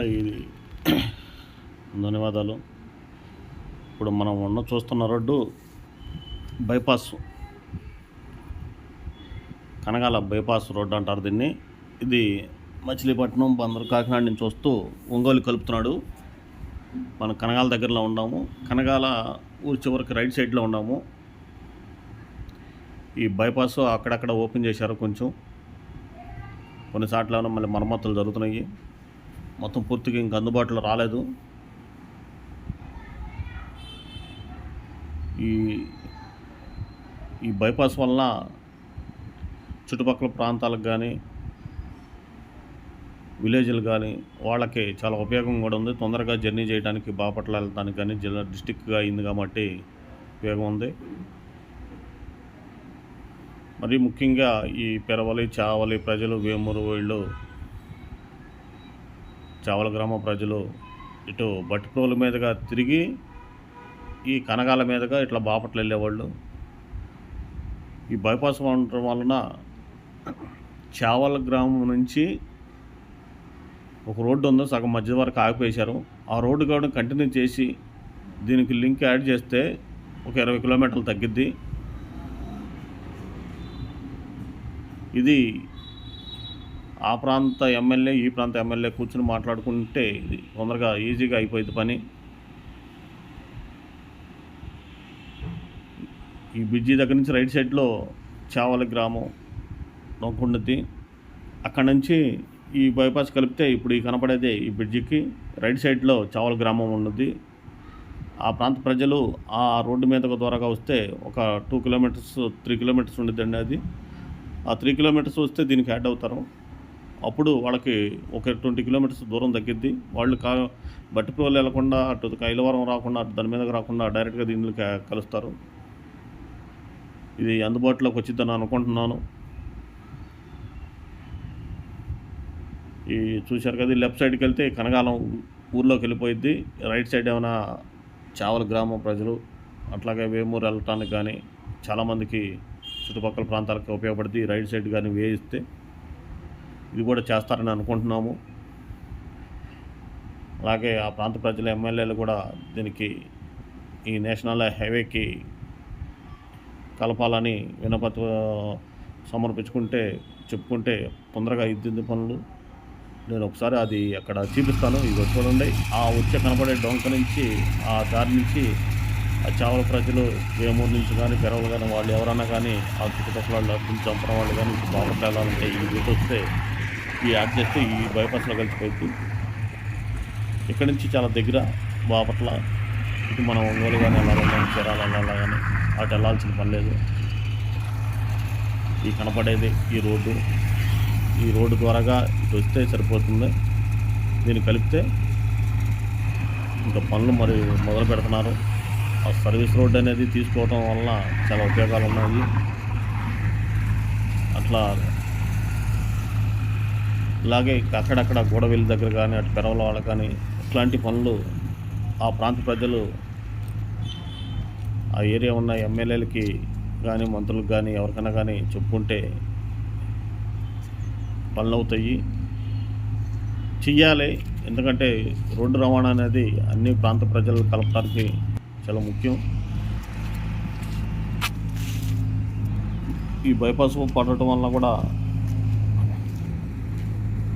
ఇది ధన్యవాదాలు. ఇప్పుడు మనం ఉన్న చూస్తున్న road bypass. Kanagala bypass road అంటారు దీన్ని. ఇది మచిలీపట్నం బందరు కాకినాడ నుంచి వస్తూ ఒంగోలు కలుపుతున్నాడు. మనం కనగాల దగ్గరలో ఉన్నాము. కనగాల ఊరి చివరికి రైట్ సైడ్లో ఉన్నాము. ఈ బైపాస్ అక్కడక్కడ ఓపెన్ చేశారు కొంచెం. కొన్ని చోట్ల మళ్ళీ మరమ్మతులు జరుగుతున్నాయి. మొత్తం పూర్తిగా ఇంక అందుబాటులో రాలేదు. ఈ ఈ బైపాస్ వలన చుట్టుపక్కల ప్రాంతాలకు కానీ విలేజ్లు కానీ వాళ్ళకి చాలా ఉపయోగం కూడా ఉంది. తొందరగా జర్నీ చేయడానికి బాపట్ల వెళ్ళడానికి కానీ జిల్లా డిస్టిక్గా అయింది కాబట్టి ఉపయోగం ఉంది. మరి ముఖ్యంగా ఈ పెరవలి చావలి ప్రజలు వేమూరు వీళ్ళు చావల గ్రామ ప్రజలు ఇటు బట్టిప్రోల మీదుగా తిరిగి ఈ కనగాల మీదుగా ఇట్లా బాపట్ల వెళ్ళేవాళ్ళు. ఈ బైపాస్ ఉండటం వలన చావల గ్రామం నుంచి ఒక రోడ్డు ఉందో సగం మధ్య వరకు ఆగిపోయేశారు. ఆ రోడ్డు కూడా కంటిన్యూ చేసి దీనికి లింక్ యాడ్ చేస్తే ఒక ఇరవై కిలోమీటర్లు తగ్గిద్ది. ఇది ఆ ప్రాంత ఎమ్మెల్యే ఈ ప్రాంత ఎమ్మెల్యే కూర్చుని మాట్లాడుకుంటే ఇది తొందరగా ఈజీగా అయిపోయింది పని. ఈ బ్రిడ్జి దగ్గర నుంచి రైట్ సైడ్లో చావల గ్రామం నొక్కుండుద్ది అక్కడి నుంచి ఈ బైపాస్ కలిపితే ఇప్పుడు ఈ కనపడేదే ఈ బ్రిడ్జికి. రైట్ సైడ్లో చావల గ్రామం ఉన్నది. ఆ ప్రాంత ప్రజలు ఆ రోడ్డు మీదకు ద్వారాగా వస్తే ఒక టూ కిలోమీటర్స్ త్రీ కిలోమీటర్స్ ఉండిద్దండి అది. ఆ త్రీ కిలోమీటర్స్ వస్తే దీనికి యాడ్ అవుతారు. అప్పుడు వాళ్ళకి ఒక ట్వంటీ కిలోమీటర్స్ దూరం తగ్గిద్ది. వాళ్ళు కా బట్టిప్రోలు వెళ్ళకుండా అటు కైలవరం రాకుండా అటు దాని మీదకి రాకుండా డైరెక్ట్గా దీనిలో కలుస్తారు. ఇది అందుబాటులోకి వచ్చిద్దని అనుకుంటున్నాను. ఈ చూశారు కదా లెఫ్ట్ సైడ్కి వెళ్తే కనగాలం ఊర్లోకి వెళ్ళిపోయిద్ది. రైట్ సైడ్ ఏమైనా చావల గ్రామం ప్రజలు అట్లాగే వేమూరు వెళ్ళటానికి కానీ చాలామందికి చుట్టుపక్కల ప్రాంతాలకు ఉపయోగపడుతుంది రైట్ సైడ్ కానీ వేయిస్తే ఇది కూడా చేస్తారని అనుకుంటున్నాము. అలాగే ఆ ప్రాంత ప్రజల ఎమ్మెల్యేలు కూడా దీనికి ఈ నేషనల్ హైవేకి కలపాలని వినపతి సమర్పించుకుంటే చెప్పుకుంటే తొందరగా ఇద్దింది పనులు. నేను ఒకసారి అది అక్కడ చూపిస్తాను. ఇది చూడండి. ఆ వచ్చే కనపడే డొంక నుంచి ఆ దారి నుంచి ఆ చావల ప్రజలు వేమూరు నుంచి కానీ పెరవలు కానీ వాళ్ళు ఎవరన్నా కానీ ఆ చుట్టుపక్కల వాళ్ళు చంపడం వాళ్ళు కానీ బాపట్ల వెళ్ళాలంటే ఈ రూట్ వస్తే ఈ యాడ్ చేస్తే ఈ బైపాస్లో కలిసిపోయింది. ఇక్కడ నుంచి చాలా దగ్గర బాపట్ల. ఇటు మనం ఒంగోలు కానీ వెళ్ళాలన్నా చీరాలు వెళ్ళాలా కానీ అటు వెళ్ళాల్సిన పని లేదు. ఈ కనపడేది ఈ రోడ్డు. ఈ రోడ్డు ద్వారాగా ఇటు వస్తే సరిపోతుంది. దీన్ని కలిపితే ఇంకా పనులు మరి మొదలు పెడుతున్నారు. ఆ సర్వీస్ రోడ్ అనేది తీసుకోవడం వల్ల చాలా ఉపయోగాలు ఉన్నాయి. అట్లా ఇలాగే అక్కడక్కడ గోడవెల్లి దగ్గర కానీ అటు పెరవల వాళ్ళ కానీ ఇట్లాంటి పనులు ఆ ప్రాంత ప్రజలు ఆ ఏరియా ఉన్న ఎమ్మెల్యేలకి కానీ మంత్రులకు కానీ ఎవరికైనా కానీ చెప్పుకుంటే పనులు అవుతాయి చెయ్యాలి. ఎందుకంటే రోడ్డు రవాణా అనేది అన్ని ప్రాంత ప్రజలు కలపడానికి చాలా ముఖ్యం. ఈ బైపాస్ పడటం వల్ల కూడా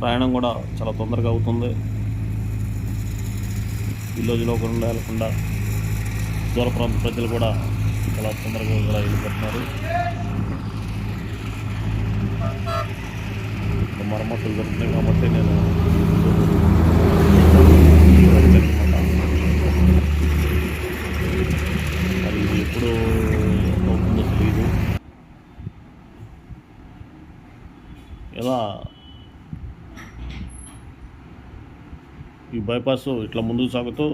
ప్రయాణం కూడా చాలా తొందరగా అవుతుంది. విలేజ్లో కూడా వెళ్ళకుండా దూర ప్రాంత ప్రజలు కూడా చాలా తొందరగా కూడా వెళ్ళిపోతున్నారు. మరమ్మతులు జరుగుతున్నాయి కాబట్టి నేను అది ఎప్పుడు అవుతుందో తెలియదు ఎలా ఈ బైపాస్ ఇట్లా ముందుకు సాగుతూ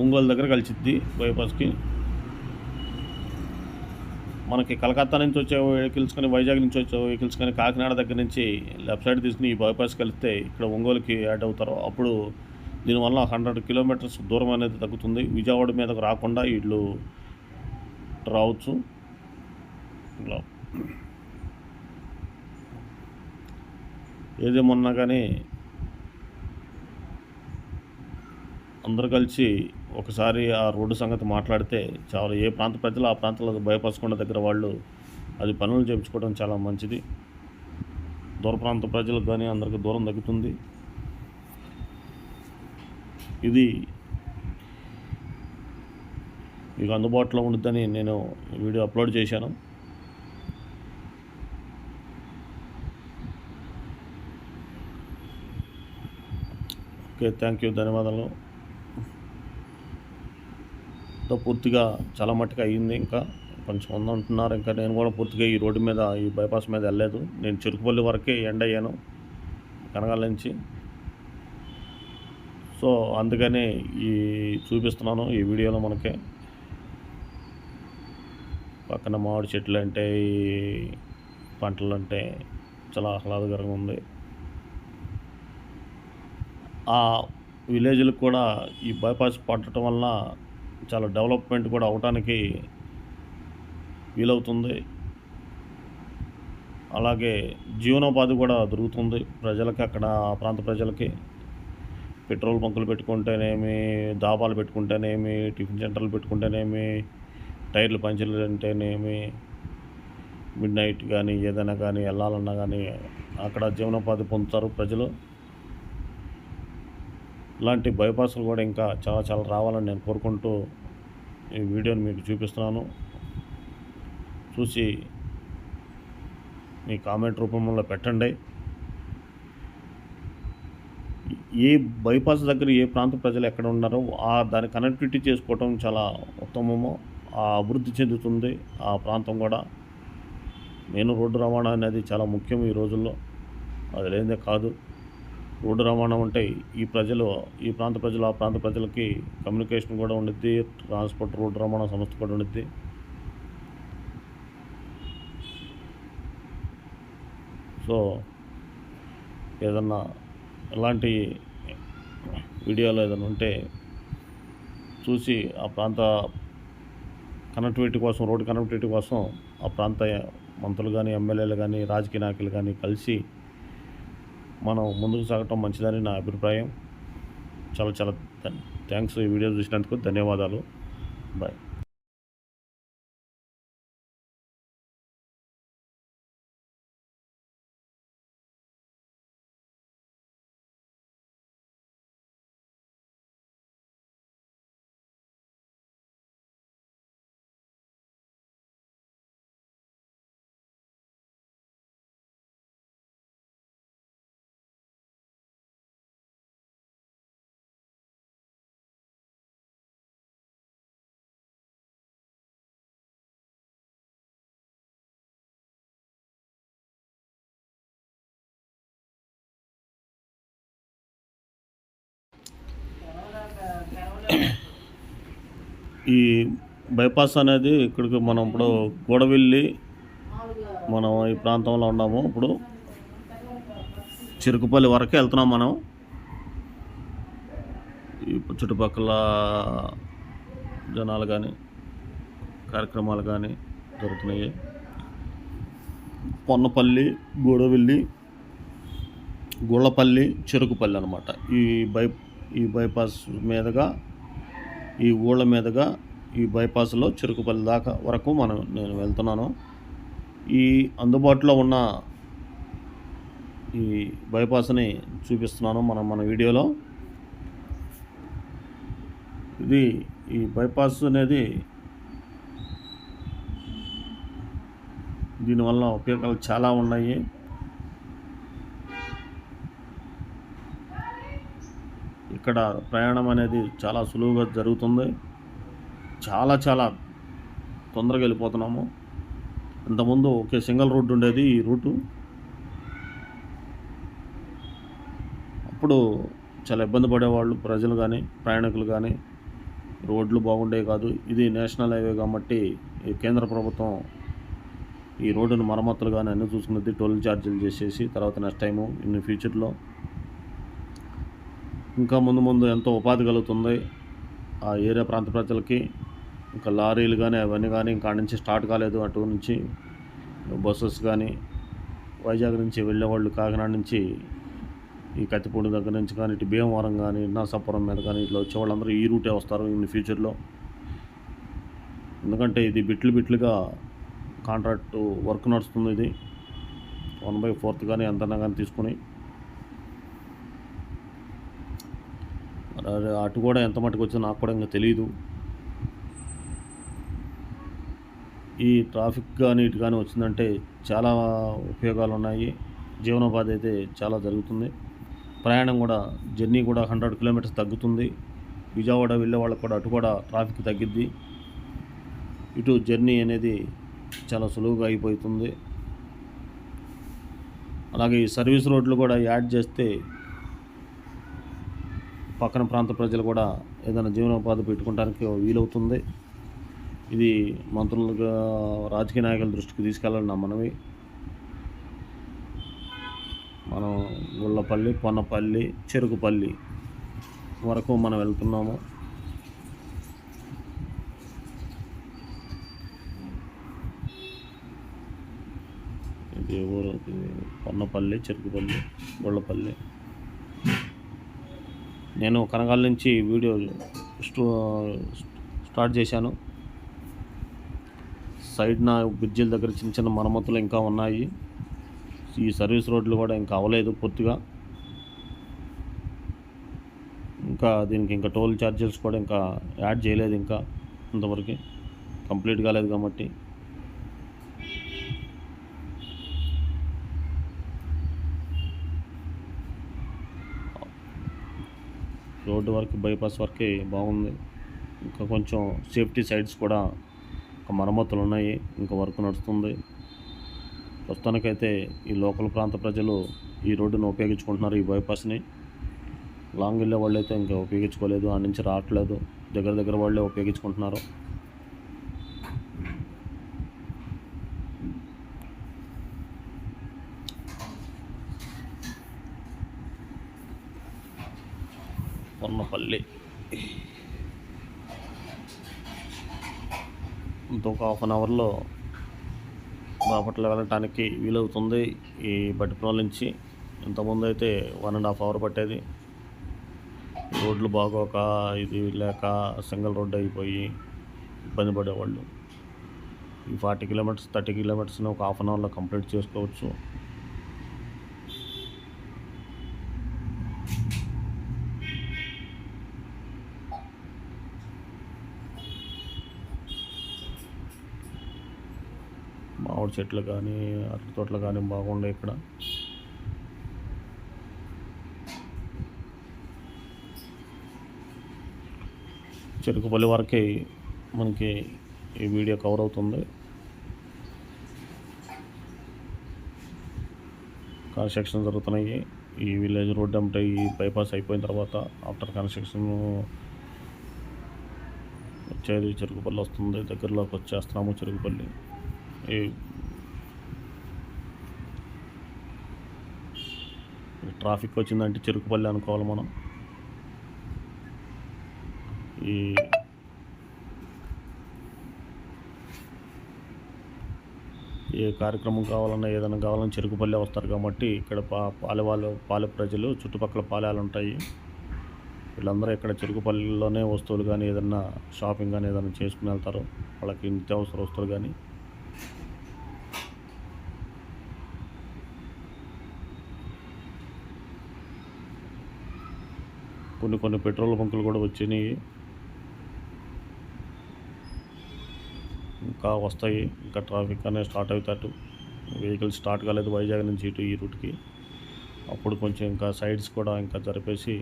ఒంగోలు దగ్గర కలిసిద్ది బైపాస్కి. మనకి కలకత్తా నుంచి వచ్చే వెహికల్స్ కానీ వైజాగ్ నుంచి వచ్చే వెహికల్స్ కానీ కాకినాడ దగ్గర నుంచి లెఫ్ట్ సైడ్ తీసుకుని ఈ బైపాస్ కలిస్తే ఇక్కడ ఒంగోలుకి యాడ్ అవుతారు. అప్పుడు దీనివల్ల హండ్రెడ్ కిలోమీటర్స్ దూరం అనేది తగ్గుతుంది. విజయవాడ మీదకు రాకుండా వీళ్ళు రావచ్చు. ఇలా. ఏదేమన్నా కానీ అందరూ కలిసి ఒకసారి ఆ రోడ్డు సంగతి మాట్లాడితే చాలా ఏ ప్రాంత ప్రజలు ఆ ప్రాంతాలకు భయపరచకుండా దగ్గర వాళ్ళు అది పనులు చేయించుకోవడం చాలా మంచిది. దూర ప్రాంత ప్రజలకు కానీ అందరికీ దూరం తగ్గుతుంది ఇది మీకు అందుబాటులో ఉంటుందని నేను వీడియో అప్లోడ్ చేశాను. ఓకే థ్యాంక్ యూ ధన్యవాదాలు. తో పూర్తిగా చాలా మట్టుకు అయ్యింది ఇంకా. కొంచెం ఉంది అంటున్నారు ఇంకా నేను కూడా పూర్తిగా ఈ రోడ్డు మీద ఈ బైపాస్ మీద వెళ్ళలేదు. నేను చెరుకుపల్లి వరకే ఎండ్ అయ్యాను కనగాల నుంచి. సో అందుకని ఈ చూపిస్తున్నాను ఈ వీడియోలో మనకి. పక్కన మామిడి చెట్లు అంటే ఈ పంటలు అంటే చాలా ఆహ్లాదకరంగా ఉంది. ఆ విలేజ్లకు కూడా ఈ బైపాస్ పట్టడం వల్ల చాలా డెవలప్మెంట్ కూడా అవటానికి వీలవుతుంది. అలాగే జీవనోపాధి కూడా దొరుకుతుంది ప్రజలకి అక్కడ ఆ ప్రాంత ప్రజలకి. పెట్రోల్ బంకులు పెట్టుకుంటేనేమి దాబాలు పెట్టుకుంటేనేమి టిఫిన్ సెంటర్లు పెట్టుకుంటేనేమి టైర్లు పంచర్లు అంటేనేమి మిడ్ నైట్ కానీ ఏదైనా కానీ వెళ్ళాలన్నా కానీ అక్కడ జీవనోపాధి పొందుతారు ప్రజలు. ఇలాంటి బైపాస్లు కూడా ఇంకా చాలా చాలా రావాలని నేను కోరుకుంటూ ఈ వీడియోని మీకు చూపిస్తున్నాను. చూసి మీ కామెంట్ రూపంలో పెట్టండి. ఏ బైపాస్ దగ్గర ఏ ప్రాంత ప్రజలు ఎక్కడ ఉన్నారో ఆ దాని కనెక్టివిటీ చేసుకోవటం చాలా ఉత్తమము. ఆ అభివృద్ధి చెందుతుంది ఆ ప్రాంతం కూడా. నేను రోడ్డు రవాణా అనేది చాలా ముఖ్యం ఈ రోజుల్లో. అది లేదే కాదు. రోడ్డు రవాణా ఉంటాయి ఈ ప్రజలు ఈ ప్రాంత ప్రజలు ఆ ప్రాంత ప్రజలకి కమ్యూనికేషన్ కూడా ఉండిద్ది ట్రాన్స్పోర్ట్ రోడ్డు రవాణా సంస్థ కూడా ఉండిద్ది. సో ఏదన్నా ఇలాంటి వీడియోలు ఏదైనా ఉంటే చూసి ఆ ప్రాంత కనెక్టివిటీ కోసం రోడ్డు కనెక్టివిటీ కోసం ఆ ప్రాంత మంత్రులు కానీ ఎమ్మెల్యేలు కానీ రాజకీయ నాయకులు కానీ కలిసి మనం ముందుకు సాగటం మంచిదని నా అభిప్రాయం. చాలా చాలా థ్యాంక్స్ ఈ వీడియో చూసినందుకు. ధన్యవాదాలు. బాయ్. ఈ బైపాస్ అనేది ఇక్కడికి మనం ఇప్పుడు గూడవెల్లి మనం ఈ ప్రాంతంలో ఉన్నాము. ఇప్పుడు చిరుకుపల్లి వరకే వెళ్తున్నాం మనం. ఈ చుట్టుపక్కల జనాలు కానీ కార్యక్రమాలు కానీ జరుగుతున్నాయి. పొన్నపల్లి గూడవెల్లి గుళ్ళపల్లి చెరుకుపల్లి అనమాట ఈ బై ఈ బైపాస్ మీదుగా ఈ ఊళ్ళ మీదుగా ఈ బైపాస్లో చెరుకుపల్లి దాకా వరకు మనం నేను వెళ్తున్నాను. ఈ అందుబాటులో ఉన్న ఈ బైపాస్ని చూపిస్తున్నాను మనం మన వీడియోలో. ఇది ఈ బైపాస్ అనేది దీనివల్ల ఉపయోగాలు చాలా ఉన్నాయి. ఇక్కడ ప్రయాణం అనేది చాలా సులువుగా జరుగుతుంది. చాలా చాలా తొందరగా వెళ్ళిపోతున్నాము. ఇంతకుముందు ఒకే సింగిల్ రూట్ ఉండేది ఈ రూటు. అప్పుడు చాలా ఇబ్బంది పడేవాళ్ళు ప్రజలు కానీ ప్రయాణికులు కానీ రోడ్లు బాగుండేవి కాదు. ఇది నేషనల్ హైవే కాబట్టి ఈ కేంద్ర ప్రభుత్వం ఈ రోడ్డును మరమ్మతులు కానీ అన్నీ చూసుకున్నది టోల్ ఛార్జీలు చేసేసి తర్వాత నెక్స్ట్ టైము ఇన్ ఫ్యూచర్లో ఇంకా ముందు ముందు ఎంతో ఉపాధి కలుగుతుంది. ఆ ఏరియా ప్రాంత ప్రజలకి ఇంకా లారీలు కానీ అవన్నీ కానీ ఇంకా నుంచి స్టార్ట్ కాలేదు. అటు నుంచి బస్సెస్ కానీ వైజాగ్ నుంచి వెళ్ళేవాళ్ళు కాకినాడ నుంచి ఈ కత్తిపూడి దగ్గర నుంచి కానీ ఇటు భీమవరం కానీ నరసాపురం మీద కానీ ఇట్లా వచ్చే వాళ్ళందరూ ఈ రూటే వస్తారు ఇన్ ఫ్యూచర్లో. ఎందుకంటే ఇది బిట్లు బిట్లుగా కాంట్రాక్ట్ వర్క్ నడుస్తుంది ఇది. వన్ బై ఫోర్త్ కానీ ఎంతైనా కానీ తీసుకుని మరి అది అటు కూడా ఎంత మటుకు వచ్చిందో నాకు కూడా ఇంకా తెలియదు ఈ ట్రాఫిక్ కానీ ఇటు కానీ వచ్చిందంటే చాలా ఉపయోగాలు ఉన్నాయి జీవనోపాధి అయితే చాలా జరుగుతుంది. ప్రయాణం కూడా జర్నీ కూడా హండ్రెడ్ కిలోమీటర్స్ తగ్గుతుంది. విజయవాడ వెళ్ళే వాళ్ళకి కూడా అటు కూడా ట్రాఫిక్ తగ్గిద్ది. ఇటు జర్నీ అనేది చాలా సులువుగా అయిపోతుంది. అలాగే ఈ సర్వీస్ రోడ్లు కూడా యాడ్ చేస్తే పక్కన ప్రాంత ప్రజలు కూడా ఏదైనా జీవనోపాధి పెట్టుకోవడానికి వీలవుతుంది. ఇది మంత్రులుగా రాజకీయ నాయకుల దృష్టికి తీసుకెళ్ళాలి నా మనవి. మనం గుళ్ళపల్లి పొన్నపల్లి చెరుకుపల్లి వరకు మనం వెళ్తున్నాము. ఇది ఊరు? పొన్నపల్లి చెరుకుపల్లి గుళ్ళపల్లి. నేను కనగాల నుంచి వీడియో స్టార్ట్ చేశాను. సైడ్ నా బ్రిడ్జిల దగ్గర చిన్న చిన్న మరమ్మతులు ఇంకా ఉన్నాయి. ఈ సర్వీస్ రోడ్లు కూడా ఇంకా అవ్వలేదు పూర్తిగా. ఇంకా దీనికి ఇంకా టోల్ ఛార్జెస్ కూడా ఇంకా యాడ్ చేయలేదు ఇంకా అంతవరకు. కంప్లీట్ కాలేదు కాబట్టి. రోడ్డు వరకు బైపాస్ వరకే బాగుంది. ఇంకా కొంచెం సేఫ్టీ సైడ్స్ కూడా ఒక మరమ్మతులు ఉన్నాయి ఇంకా వర్క్ నడుస్తుంది. ప్రస్తుతానికైతే ఈ లోకల్ ప్రాంత ప్రజలు ఈ రోడ్డును ఉపయోగించుకుంటున్నారు ఈ బైపాస్ని. లాంగ్ వెళ్ళే వాళ్ళు అయితే ఇంకా ఉపయోగించుకోలేదు ఆ నుంచి రావట్లేదు. దగ్గర దగ్గర వాళ్ళే ఉపయోగించుకుంటున్నారు. పొన్నపల్లి ఇంకొక హాఫ్ అన్ అవర్లో బాపట్ల వెళ్ళటానికి వీలవుతుంది ఈ బట్టిప్రోల నుంచి. ఇంతకుముందు అయితే వన్ అండ్ హాఫ్ అవర్ పట్టేది. రోడ్లు బాగోక ఇది లేక సింగిల్ రోడ్ అయిపోయి ఇబ్బంది పడేవాళ్ళు. ఈ ఫార్టీ కిలోమీటర్స్ థర్టీ కిలోమీటర్స్ని ఒక హాఫ్ అన్ అవర్లో కంప్లీట్ చేసుకోవచ్చు. మామిడి చెట్లు కానీ అరటి తోటలు కానీ బాగుండే ఇక్కడ. చెరుకుపల్లి వరకే మనకి ఈ వీడియో కవర్ అవుతుంది. కన్స్ట్రక్షన్ జరుగుతున్నాయి. ఈ విలేజ్ రోడ్ అంటే ఈ బైపాస్ అయిపోయిన తర్వాత ఆఫ్టర్ కన్స్ట్రక్షన్ వచ్చేది చెరుకుపల్లి వస్తుంది. దగ్గరలోకి వచ్చేస్తున్నాము చెరుకుపల్లి. ఈ ట్రాఫిక్ వచ్చిందంటే చెరుకుపల్లి అనుకోవాలి మనం. ఈ ఏ కార్యక్రమం కావాలన్నా ఏదైనా కావాలన్నా చెరుకుపల్లి వస్తారు కాబట్టి ఇక్కడ పా పాలె వాళ్ళు పాలె ప్రజలు చుట్టుపక్కల పాలెలు ఉంటాయి. వీళ్ళందరూ ఇక్కడ చెరుకుపల్లిలోనే వస్తువులు కానీ ఏదైనా షాపింగ్ కానీ ఏదైనా చేసుకుని వెళ్తారు. వాళ్ళకి నిత్యావసర వస్తువులు కానీ కొన్ని కొన్ని పెట్రోల్ బంకులు కూడా వచ్చినాయి. ఇంకా వస్తాయి. ఇంకా ట్రాఫిక్ అనేది స్టార్ట్ అవుతాటు వెహికల్ స్టార్ట్ కాలేదు వైజాగ్ నుంచి ఇటు ఈ రూట్కి. అప్పుడు కొంచెం ఇంకా సైడ్స్ కూడా ఇంకా జరిపేసి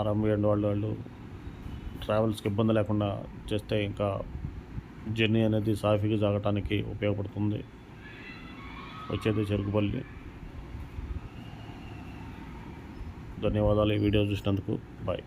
ఆర్ఎంబిఎండ్ వాళ్ళు వాళ్ళు ట్రావెల్స్కి ఇబ్బంది లేకుండా చేస్తే ఇంకా జర్నీ అనేది సాఫీగా జరగటానికి ఉపయోగపడుతుంది. వచ్చేది చెరుకుపల్లి. ధన్యవాదాలు ఈ వీడియో చూసినందుకు. బాయ్